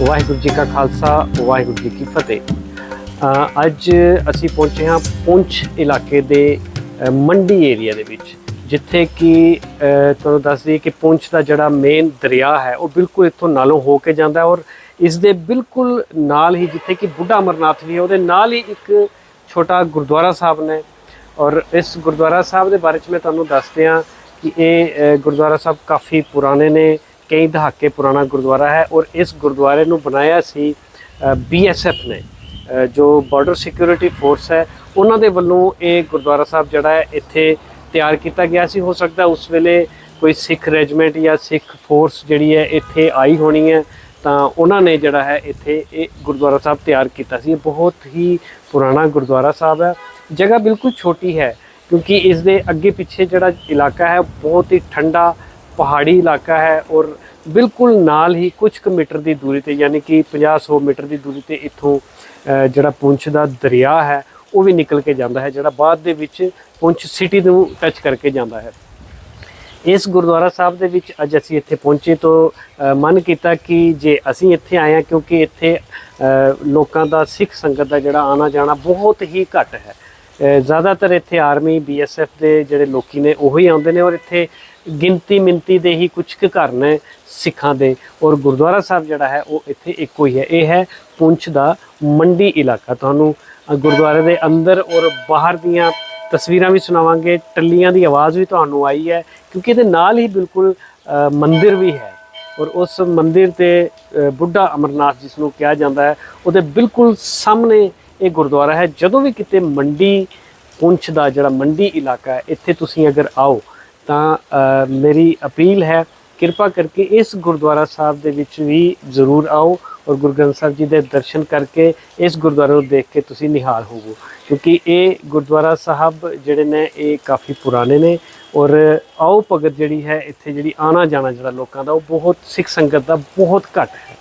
ਵਾਹਿਗੁਰੂ ਜੀ ਕਾ ਖਾਲਸਾ, ਵਾਹਿਗੁਰੂ ਜੀ ਕੀ ਫਤਿਹ। ਅੱਜ ਅਸੀਂ ਪਹੁੰਚੇ ਹਾਂ ਪੁੰਛ ਇਲਾਕੇ ਦੇ ਮੰਡੀ ਏਰੀਆ ਦੇ ਵਿੱਚ, ਜਿੱਥੇ ਕਿ ਤੁਹਾਨੂੰ ਦੱਸ ਦਈਏ ਕਿ ਪੁੰਛ ਦਾ ਜਿਹੜਾ ਮੇਨ ਦਰਿਆ ਹੈ, ਉਹ ਬਿਲਕੁਲ ਇੱਥੋਂ ਨਾਲੋਂ ਹੋ ਕੇ ਜਾਂਦਾ ਔਰ ਇਸ ਦੇ ਬਿਲਕੁਲ ਨਾਲ ਹੀ ਜਿੱਥੇ ਕਿ ਬੁੱਢਾ ਅਮਰਨਾਥ ਵੀ ਹੈ, ਉਹਦੇ ਨਾਲ ਹੀ ਇੱਕ ਛੋਟਾ ਗੁਰਦੁਆਰਾ ਸਾਹਿਬ ਨੇ। ਔਰ ਇਸ ਗੁਰਦੁਆਰਾ ਸਾਹਿਬ ਦੇ ਬਾਰੇ ਚ ਮੈਂ ਤੁਹਾਨੂੰ ਦੱਸ ਦਿਆਂ ਕਿ ਇਹ ਗੁਰਦੁਆਰਾ ਸਾਹਿਬ ਕਾਫੀ ਪੁਰਾਣੇ ਨੇ ਕਈ ਦਹਾਕੇ ਪੁਰਾਣਾ ਗੁਰਦੁਆਰਾ ਹੈ ਔਰ ਇਸ ਗੁਰਦੁਆਰੇ ਨੂੰ ਬਣਾਇਆ ਸੀ ਬੀਐਸਐਫ ਨੇ ਜੋ ਬਾਰਡਰ ਸਿਕਿਉਰਿਟੀ ਫੋਰਸ ਹੈ। ਉਹਨਾਂ ਦੇ ਵੱਲੋਂ ਇਹ ਗੁਰਦੁਆਰਾ ਸਾਹਿਬ ਜਿਹੜਾ ਹੈ, ਇੱਥੇ ਤਿਆਰ ਕੀਤਾ ਗਿਆ ਸੀ। ਹੋ ਸਕਦਾ ਉਸ ਵੇਲੇ ਕੋਈ ਸਿੱਖ ਰੈਜੀਮੈਂਟ ਜਾਂ ਸਿੱਖ ਫੋਰਸ ਜਿਹੜੀ ਹੈ, ਇੱਥੇ ਆਈ ਹੋਣੀ ਹੈ। ਤਾਂ ਉਹਨਾਂ ਨੇ ਜਿਹੜਾ ਹੈ, ਇੱਥੇ ਇਹ ਗੁਰਦੁਆਰਾ ਸਾਹਿਬ ਤਿਆਰ ਕੀਤਾ ਸੀ। ਇਹ ਬਹੁਤ ਹੀ ਪੁਰਾਣਾ ਗੁਰਦੁਆਰਾ ਸਾਹਿਬ ਹੈ। ਜਗ੍ਹਾ ਬਿਲਕੁਲ ਛੋਟੀ ਹੈ, ਕਿਉਂਕਿ ਇਸ ਦੇ ਅੱਗੇ ਪਿੱਛੇ ਜਿਹੜਾ ਇਲਾਕਾ ਹੈ ਬਹੁਤ ਹੀ ਠੰਡਾ ਪਹਾੜੀ ਇਲਾਕਾ ਹੈ ਔਰ ਬਿਲਕੁਲ ਨਾਲ ਹੀ ਕੁਝ ਕੁ ਮੀਟਰ ਦੀ ਦੂਰੀ ਤੇ, ਯਾਨੀ ਕਿ 50-100 ਮੀਟਰ ਦੀ ਦੂਰੀ ਤੇ ਇੱਥੋਂ ਜਿਹੜਾ ਪੁੰਛ ਦਾ ਦਰਿਆ ਹੈ, ਉਹ ਵੀ ਨਿਕਲ ਕੇ ਜਾਂਦਾ ਹੈ, ਜਿਹੜਾ ਬਾਅਦ ਦੇ ਵਿੱਚ ਪੁੰਛ ਸਿਟੀ ਨੂੰ ਟੱਚ ਕਰਕੇ ਜਾਂਦਾ ਹੈ। ਇਸ ਗੁਰਦੁਆਰਾ ਸਾਹਿਬ ਦੇ ਵਿੱਚ ਅੱਜ ਅਸੀਂ ਇੱਥੇ ਪਹੁੰਚੇ ਤੋਂ ਮਨ ਕੀਤਾ ਕਿ ਜੇ ਅਸੀਂ ਇੱਥੇ ਆਏ ਹਾਂ, ਕਿਉਂਕਿ ਇੱਥੇ ਲੋਕਾਂ ਦਾ ਸਿੱਖ ਸੰਗਤ ਦਾ ਜਿਹੜਾ ਆਣਾ ਜਾਣਾ ਬਹੁਤ ਹੀ ਘੱਟ ਹੈ। ਜ਼ਿਆਦਾਤਰ ਇੱਥੇ ਆਰਮੀ ਬੀਐਸਐਫ ਦੇ ਜਿਹੜੇ ਲੋਕੀ ਨੇ, ਉਹੀ ਆਉਂਦੇ ਨੇ ਔਰ ਇੱਥੇ ਗਿਣਤੀ ਮਿੰਤੀ ਦੇ ਹੀ ਕੁਝ ਕੁ ਘਰ ਨੇ ਸਿੱਖਾਂ ਦੇ। ਔਰ ਗੁਰਦੁਆਰਾ ਸਾਹਿਬ ਜਿਹੜਾ ਹੈ ਉਹ ਇੱਥੇ ਇੱਕੋ ਹੀ ਹੈ। ਇਹ ਹੈ ਪੁੰਛ ਦਾ ਮੰਡੀ ਇਲਾਕਾ। ਤੁਹਾਨੂੰ ਗੁਰਦੁਆਰੇ ਦੇ ਅੰਦਰ ਔਰ ਬਾਹਰ ਦੀਆਂ ਤਸਵੀਰਾਂ ਵੀ ਸੁਣਾਵਾਂਗੇ। ਟੱਲੀਆਂ ਦੀ ਆਵਾਜ਼ ਵੀ ਤੁਹਾਨੂੰ ਆਈ ਹੈ ਕਿਉਂਕਿ ਇਹਦੇ ਨਾਲ ਹੀ ਬਿਲਕੁਲ ਅ, ਮੰਦਿਰ ਵੀ ਹੈ। ਔਰ ਉਸ ਮੰਦਿਰ ਤੇ ਬੁੱਢਾ ਅਮਰਨਾਥ ਜਿਸ ਨੂੰ ਕਿਹਾ ਜਾਂਦਾ ਹੈ ਉਹਦੇ ਬਿਲਕੁਲ ਸਾਹਮਣੇ ਇਹ ਗੁਰਦੁਆਰਾ ਹੈ। ਜਦੋਂ ਵੀ ਕਿਤੇ ਮੰਡੀ ਪੁੰਛ ਦਾ ਜਿਹੜਾ ਮੰਡੀ ਇਲਾਕਾ ਹੈ ਇੱਥੇ ਤੁਸੀਂ ਅਗਰ ਆਓ ਤਾਂ ਮੇਰੀ ਅਪੀਲ ਹੈ, ਕਿਰਪਾ ਕਰਕੇ ਇਸ ਗੁਰਦੁਆਰਾ ਸਾਹਿਬ ਦੇ ਵਿੱਚ ਵੀ ਜ਼ਰੂਰ ਆਓ ਔਰ ਗੁਰੂ ਗ੍ਰੰਥ ਸਾਹਿਬ ਜੀ ਦੇ ਦਰਸ਼ਨ ਕਰਕੇ ਇਸ ਗੁਰਦੁਆਰੇ ਨੂੰ ਦੇਖ ਕੇ ਤੁਸੀਂ ਨਿਹਾਲ ਹੋਵੋ। ਕਿਉਂਕਿ ਇਹ ਗੁਰਦੁਆਰਾ ਸਾਹਿਬ ਜਿਹੜੇ ਨੇ, ਇਹ ਕਾਫੀ ਪੁਰਾਣੇ ਨੇ ਔਰ ਆਓ ਭਗਤ ਜਿਹੜੀ ਹੈ, ਇੱਥੇ ਜਿਹੜੀ ਆਣਾ ਜਾਣਾ ਜਿਹੜਾ ਲੋਕਾਂ ਦਾ, ਉਹ ਬਹੁਤ ਸਿੱਖ ਸੰਗਤ ਦਾ ਬਹੁਤ ਘੱਟ ਹੈ।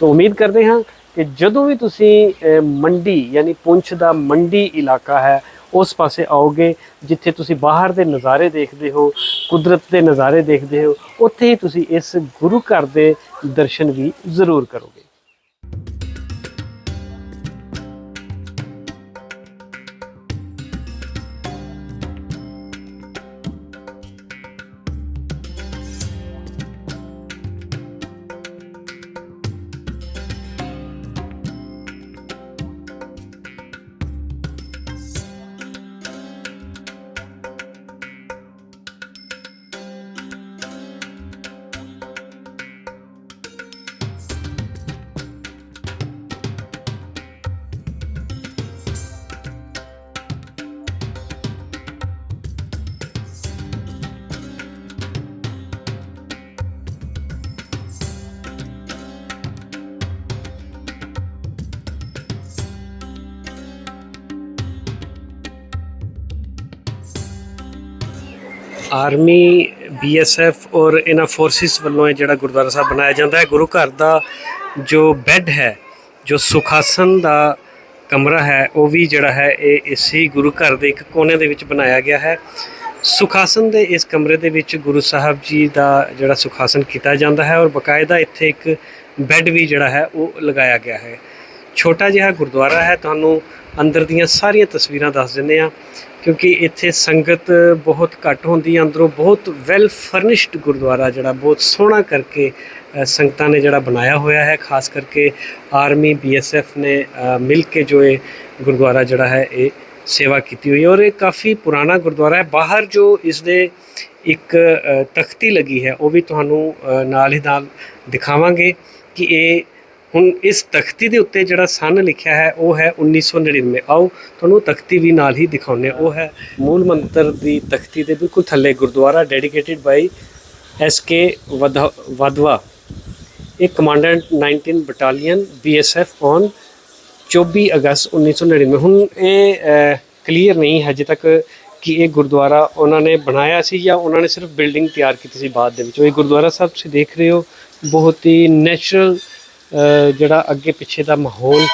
ਤਾਂ ਉਮੀਦ ਕਰਦੇ ਹਾਂ ਕਿ ਜਦੋਂ ਵੀ ਤੁਸੀਂ ਮੰਡੀ, ਯਾਨੀ ਪੁੰਛ ਦਾ ਮੰਡੀ ਇਲਾਕਾ ਹੈ ਉਸ ਪਾਸੇ ਆਓਗੇ ਜਿੱਥੇ ਤੁਸੀਂ ਬਾਹਰ ਦੇ ਨਜ਼ਾਰੇ ਦੇਖਦੇ ਹੋ, ਕੁਦਰਤ ਦੇ ਨਜ਼ਾਰੇ ਦੇਖਦੇ ਹੋ, ਉੱਥੇ ਹੀ ਤੁਸੀਂ ਇਸ ਗੁਰੂ ਘਰ ਦੇ ਦਰਸ਼ਨ ਵੀ ਜ਼ਰੂਰ ਕਰੋਗੇ। ਆਰਮੀ ਬੀਐਸਐਫ ਔਰ ਇਹਨਾਂ ਫੋਰਸਿਸ ਵੱਲੋਂ ਇਹ ਜਿਹੜਾ ਗੁਰਦੁਆਰਾ ਸਾਹਿਬ ਬਣਾਇਆ ਜਾਂਦਾ ਹੈ, ਗੁਰੂ ਘਰ ਦਾ ਜੋ ਬੈੱਡ ਹੈ, ਜੋ ਸੁਖਾਸਨ ਦਾ ਕਮਰਾ ਹੈ, ਉਹ ਵੀ ਜਿਹੜਾ ਹੈ, ਇਹ ਇਸੇ ਗੁਰੂ ਘਰ ਦੇ ਇੱਕ ਕੋਨੇ ਦੇ ਵਿੱਚ ਬਣਾਇਆ ਗਿਆ ਹੈ। ਸੁਖਾਸਨ ਦੇ ਇਸ ਕਮਰੇ ਦੇ ਵਿੱਚ ਗੁਰੂ ਸਾਹਿਬ ਜੀ ਦਾ ਜਿਹੜਾ ਸੁਖਾਸਨ ਕੀਤਾ ਜਾਂਦਾ ਹੈ ਔਰ ਬਕਾਇਦਾ ਇੱਥੇ ਇੱਕ ਬੈੱਡ ਵੀ ਜਿਹੜਾ ਹੈ, ਉਹ ਲਗਾਇਆ ਗਿਆ ਹੈ। ਛੋਟਾ ਜਿਹਾ ਗੁਰਦੁਆਰਾ ਹੈ, ਤੁਹਾਨੂੰ ਅੰਦਰ ਦੀਆਂ ਸਾਰੀਆਂ ਤਸਵੀਰਾਂ ਦੱਸ ਦਿੰਦੇ ਆ ਕਿਉਂਕਿ ਇੱਥੇ ਸੰਗਤ ਬਹੁਤ ਘੱਟ ਹੁੰਦੀ ਹੈ, ਅੰਦਰੋਂ ਬਹੁਤ ਵੈਲ ਫਰਨਿਸ਼ਡ ਗੁਰਦੁਆਰਾ ਜਿਹੜਾ, ਬਹੁਤ ਸੋਹਣਾ ਕਰਕੇ ਸੰਗਤਾਂ ਨੇ ਜਿਹੜਾ ਬਣਾਇਆ ਹੋਇਆ ਹੈ, ਖਾਸ ਕਰਕੇ ਆਰਮੀ ਬੀਐਸਐਫ ਨੇ ਮਿਲ ਕੇ ਜੋ ਇਹ ਗੁਰਦੁਆਰਾ ਜਿਹੜਾ ਹੈ, ਇਹ ਸੇਵਾ ਕੀਤੀ ਹੋਈ ਹੈ ਔਰ ਇਹ ਕਾਫੀ ਪੁਰਾਣਾ ਗੁਰਦੁਆਰਾ ਹੈ। ਬਾਹਰ ਜੋ ਇਸ ਦੇ ਇੱਕ ਤਖਤੀ ਲੱਗੀ ਹੈ, ਉਹ ਵੀ ਤੁਹਾਨੂੰ ਨਾਲ ਹੀ ਨਾਲ ਦਿਖਾਵਾਂਗੇ ਕਿ ਇਹ ਹੁਣ ਇਸ ਤਖਤੀ ਦੇ ਉੱਤੇ ਜਿਹੜਾ ਸਨ ਲਿਖਿਆ ਹੈ, ਉਹ ਹੈ 1999 ਆਓ, ਤੁਹਾਨੂੰ ਤਖਤੀ ਵੀ ਨਾਲ ਹੀ ਦਿਖਾਉਂਦੇ ਉਹ ਹੈ ਮੂਲ ਮੰਤਰ ਦੀ ਤਖਤੀ ਦੇ ਬਿਲਕੁਲ ਥੱਲੇ, gurdwara dedicated by S K Wadhwa ਇਹ ਕਮਾਂਡੈਂਟ 19 ਬਟਾਲੀਅਨ ਬੀਐਸਐਫ ਔਨ 24 ਅਗਸਤ 1999 ਹੁਣ ਇਹ ਕਲੀਅਰ ਨਹੀਂ ਹੈ ਅਜੇ ਤੱਕ ਕਿ ਇਹ ਗੁਰਦੁਆਰਾ ਉਹਨਾਂ ਨੇ ਬਣਾਇਆ ਸੀ ਜਾਂ ਉਹਨਾਂ ਨੇ ਸਿਰਫ ਬਿਲਡਿੰਗ ਤਿਆਰ ਕੀਤੀ ਸੀ ਬਾਅਦ ਦੇ ਵਿੱਚ। ਉਹ ਇਹ ਗੁਰਦੁਆਰਾ ਸਾਹਿਬ ਤੁਸੀਂ ਦੇਖ ਰਹੇ ਹੋ, ਬਹੁਤ ਹੀ ਨੈਚੁਰਲ ਜਿਹੜਾ ਅੱਗੇ ਪਿੱਛੇ ਦਾ ਮਾਹੌਲ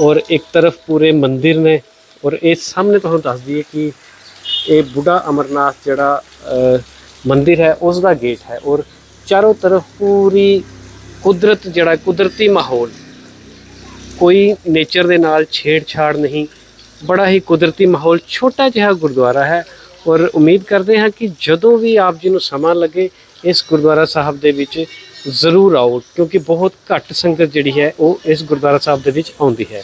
ਔਰ ਇੱਕ ਤਰਫ ਪੂਰੇ ਮੰਦਿਰ ਨੇ ਔਰ ਇਹ ਸਾਹਮਣੇ ਤੁਹਾਨੂੰ ਦੱਸ ਦਈਏ ਕਿ ਇਹ ਬੁੱਢਾ ਅਮਰਨਾਥ ਜਿਹੜਾ ਅ, ਮੰਦਿਰ ਹੈ ਉਸ ਦਾ ਗੇਟ ਹੈ ਔਰ ਚਾਰੋਂ ਤਰਫ ਪੂਰੀ ਕੁਦਰਤ ਜਿਹੜਾ ਕੁਦਰਤੀ ਮਾਹੌਲ ਕੋਈ ਨੇਚਰ ਦੇ ਨਾਲ ਛੇੜਛਾੜ ਨਹੀਂ ਬੜਾ ਹੀ ਕੁਦਰਤੀ ਮਾਹੌਲ ਛੋਟਾ ਜਿਹਾ ਗੁਰਦੁਆਰਾ ਹੈ ਔਰ ਉਮੀਦ ਕਰਦੇ ਹਾਂ ਕਿ ਜਦੋਂ ਵੀ ਆਪ ਜੀ ਨੂੰ ਸਮਾਂ ਲੱਗੇ ਇਸ ਗੁਰਦੁਆਰਾ ਸਾਹਿਬ ਦੇ ਵਿੱਚ ਜ਼ਰੂਰ ਆਓ, ਕਿਉਂਕਿ ਬਹੁਤ ਘੱਟ ਸੰਗਤ ਜਿਹੜੀ ਹੈ, ਉਹ ਇਸ ਗੁਰਦੁਆਰਾ ਸਾਹਿਬ ਦੇ ਵਿੱਚ ਆਉਂਦੀ ਹੈ।